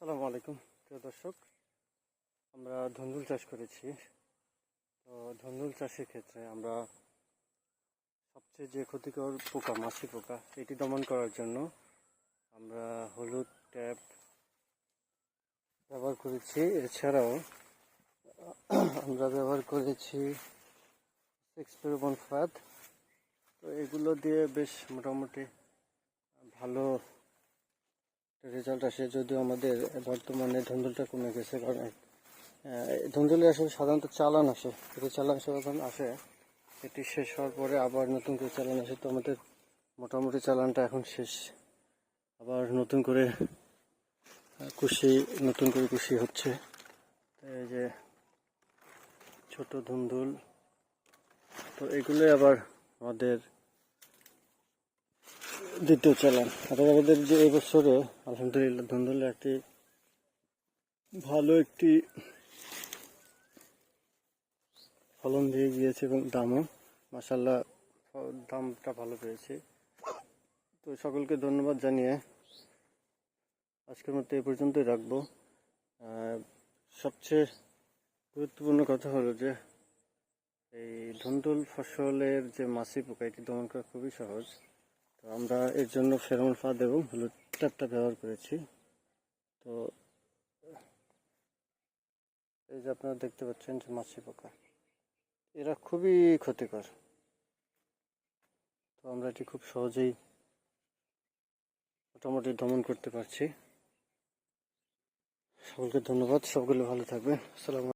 আসসালামু আলাইকুম, প্রিয় দর্শক। আমরা ধন্দুল চাষ করেছি। তো ধন্দুল চাষের ক্ষেত্রে আমরা সবচেয়ে যে ক্ষতিকর পোকা, মাছি পোকা, এটি দমন করার জন্য আমরা হলুদ ট্যাপ ব্যবহার করেছি। এছাড়াও আমরা ব্যবহার করেছি সিক্স পেরোবন ফাদ তো এগুলো দিয়ে বেশ মোটামুটি ভালো রেজাল্ট আসে, যদিও আমাদের বর্তমানে ধুন্দুলটা কমে গেছে, কারণ ধুন্দুলে আসলে সাধারণত চালান আসে। এটি চালান যখন আসে, এটি শেষ হওয়ার পরে আবার নতুন করে চালান আসে, তো আমাদের মোটামুটি চালানটা এখন শেষ। আবার নতুন করে কুশি, নতুন করে কুশি হচ্ছে। এই যে ছোট ধুন্দুল, তো এগুলো আবার আমাদের দ্বিতীয় চালান আর আমাদের যে এবছরে আলহামদুলিল্লাহ ধুন্দুল একটি ভালো একটি ফলন দিয়ে গিয়েছে এবং দামও। মাসাল্লাহ দামটা ভালো পেয়েছে। তো সকলকে ধন্যবাদ জানিয়ে আজকের মতো এই পর্যন্তই রাখব। সবচেয়ে গুরুত্বপূর্ণ কথা হলো যে, এই ধুন্দুল ফসলের যে মাছি পোকা, এটি দমন করা খুবই সহজ। তো আমরা এর জন্য ফেরোমন ফাঁদ এবং হলুদ ট্যাপটা ব্যবহার করেছি। তো, এই যে আপনারা দেখতে পাচ্ছেন যে মাছি পোকা, এরা খুবই ক্ষতিকর। তো আমরা এটি খুব সহজেই মোটামুটি দমন করতে পারছি। সকলকে ধন্যবাদ, সকলে ভালো থাকবেন। আসসালামু